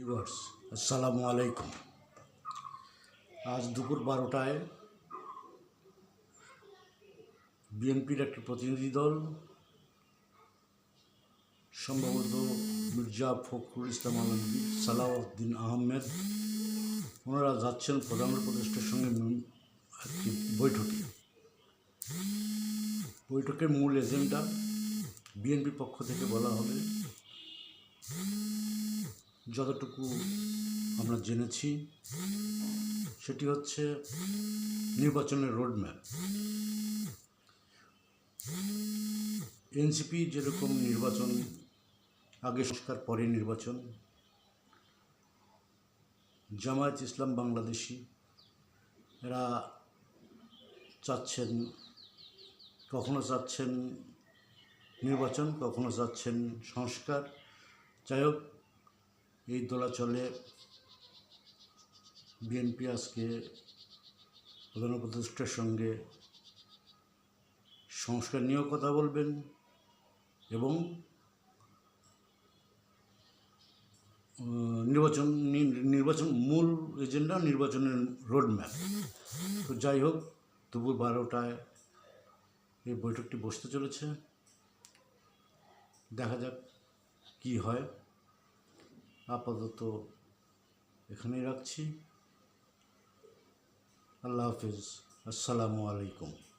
Viewers, আসসালামু আলাইকুম। আজ দুপুর বারোটায় বিএনপির একটি প্রতিনিধি দল, সম্ভবত মির্জা ফখরুল ইসলাম আলমগীর, সালাউদ্দিন আহমেদ, ওনারা যাচ্ছেন প্রধান উপদেষ্টার সঙ্গে একটি বৈঠকে। বৈঠকের মূল এজেন্ডা বিএনপির পক্ষ থেকে বলা হবে যতটুকু আমরা জেনেছি, সেটি হচ্ছে নির্বাচনের রোডম্যাপ। এনসিপি যেরকম নির্বাচন, আগে সংস্কার, পরে নির্বাচন, জামায়াত ইসলাম বাংলাদেশি, এরা চাচ্ছেন কখনো চাচ্ছেন নির্বাচন, কখনো চাচ্ছেন সংস্কার। যাই হোক এই দোলাচলে বিএনপি আজকে প্রধান উপদেষ্টার সঙ্গে সংস্কার নিয়েও কথা বলবেন এবং নির্বাচন নির্বাচন মূল এজেন্ডা নির্বাচনের রোডম্যাপ। তো যাই হোক, দুপুর বারোটায় এই বৈঠকটি বসতে চলেছে। দেখা যাক কি হয়। আপাতত এখানেই রাখছি। আল্লাহ হাফিজ। আসসালামু আলাইকুম।